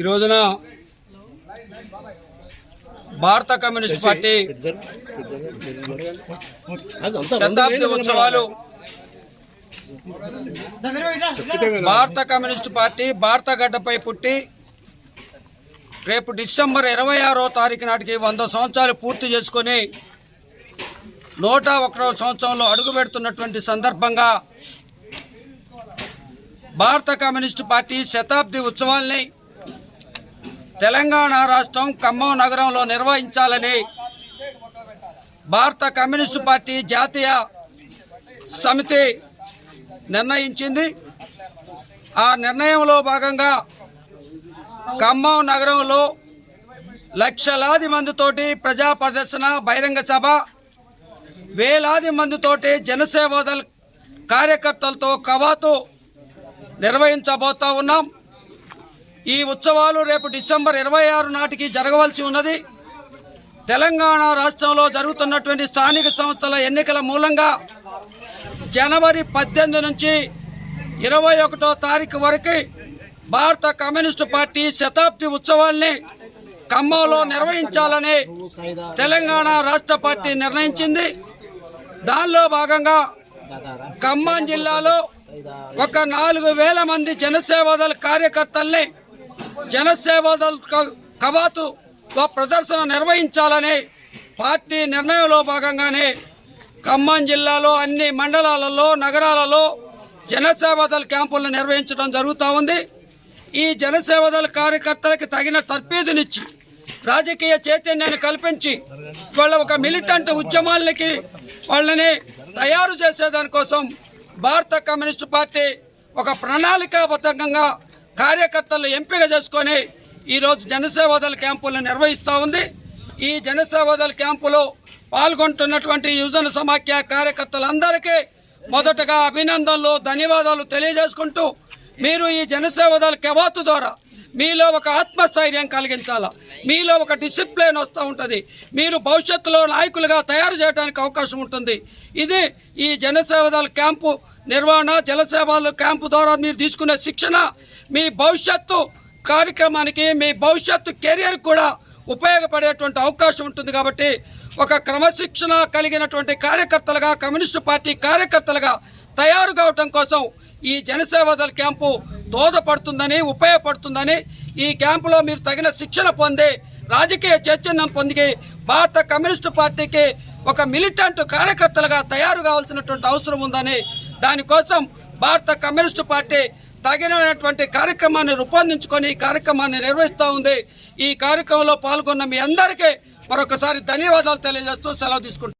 ఈ రోజున భారత కమ్యూనిస్ట్ పార్టీ శతాబ్ది ఉత్సవాలు భారత కమ్యూనిస్ట్ పార్టీ భారత గడ్డపై పుట్టి రేపు డిసెంబర్ ఇరవై ఆరో తారీఖు నాటికి వంద సంవత్సరాలు పూర్తి చేసుకొని నూట ఒకటో సంవత్సరంలో అడుగు పెడుతున్నటువంటి సందర్భంగా భారత కమ్యూనిస్టు పార్టీ శతాబ్ది ఉత్సవాల్ని తెలంగాణ రాష్ట్రం ఖమ్మం నగరంలో నిర్వహించాలని భారత కమ్యూనిస్టు పార్టీ జాతీయ సమితి నిర్ణయించింది. ఆ నిర్ణయంలో భాగంగా ఖమ్మం నగరంలో లక్షలాది మందితోటి ప్రజా ప్రదర్శన బహిరంగ సభ వేలాది మందితోటి జనసేవదల్ కార్యకర్తలతో కవాతు నిర్వహించబోతా ఉన్నాం. ఈ ఉత్సవాలు రేపు డిసెంబర్ ఇరవై ఆరు నాటికి జరగవలసి ఉన్నది. తెలంగాణ రాష్ట్రంలో జరుగుతున్నటువంటి స్థానిక సంస్థల ఎన్నికల మూలంగా జనవరి పద్దెనిమిది నుంచి ఇరవై ఒకటో తారీఖు వరకు భారత కమ్యూనిస్టు పార్టీ శతాబ్ది ఉత్సవాల్ని ఖమ్మంలో నిర్వహించాలని తెలంగాణ రాష్ట్ర పార్టీ నిర్ణయించింది. దానిలో భాగంగా ఖమ్మం జిల్లాలో ఒక నాలుగు వేల మంది జనసేవదళ కార్యకర్తల్ని జనసేవదళ కవాతు ప్రదర్శన నిర్వహించాలని పార్టీ నిర్ణయంలో భాగంగానే ఖమ్మం జిల్లాలో అన్ని మండలాలలో నగరాలలో జనసేవదల్ క్యాంపులను నిర్వహించడం జరుగుతూ ఉంది. ఈ జనసేవదల్ కార్యకర్తలకు తగిన తర్పీదునిచ్చి రాజకీయ చైతన్యాన్ని కల్పించి వాళ్ళ ఒక మిలిటెంట్ ఉద్యమాలకి వాళ్ళని తయారు చేసేదానికోసం భారత కమ్యూనిస్టు పార్టీ ఒక ప్రణాళికాబద్ధంగా కార్యకర్తలు ఎంపిక చేసుకొని ఈరోజు జనసేవాదల క్యాంపులను నిర్వహిస్తూ ఉంది. ఈ జనసేవాదల క్యాంపులో పాల్గొంటున్నటువంటి యువజన సమాఖ్య కార్యకర్తలందరికీ మొదటగా అభినందనలు ధన్యవాదాలు తెలియజేసుకుంటూ మీరు ఈ జనసేవదళ కెవాతు ద్వారా మీలో ఒక ఆత్మస్థైర్యం కలిగించాలా? మీలో ఒక డిసిప్లిన్ వస్తూ ఉంటుంది. మీరు భవిష్యత్తులో నాయకులుగా తయారు చేయడానికి అవకాశం ఉంటుంది. ఇది ఈ జనసేవాదల క్యాంపు నిర్వహణ జనసేవల క్యాంపు ద్వారా మీరు తీసుకునే శిక్షణ. మీ భవిష్యత్తు కార్యక్రమానికి మీ భవిష్యత్తు కెరియర్ కూడా ఉపయోగపడేటువంటి అవకాశం ఉంటుంది కాబట్టి ఒక క్రమశిక్షణ కలిగినటువంటి కార్యకర్తలుగా కమ్యూనిస్టు పార్టీ కార్యకర్తలుగా తయారు కావటం కోసం ఈ జనసేవదళ క్యాంపు దోదపడుతుందని ఉపయోగపడుతుందని ఈ క్యాంపులో మీరు తగిన శిక్షణ పొంది రాజకీయ చైతన్యం పొంది భారత కమ్యూనిస్టు పార్టీకి ఒక మిలిటెంట్ కార్యకర్తలుగా తయారు కావాల్సినటువంటి అవసరం ఉందని దానికోసం భారత కమ్యూనిస్టు పార్టీ తగినటువంటి కార్యక్రమాన్ని రూపొందించుకొని ఈ కార్యక్రమాన్ని నిర్వహిస్తూ ఉంది. ఈ కార్యక్రమంలో పాల్గొన్న మీ అందరికీ మరొకసారి ధన్యవాదాలు తెలియజేస్తూ సెలవు తీసుకుంటాం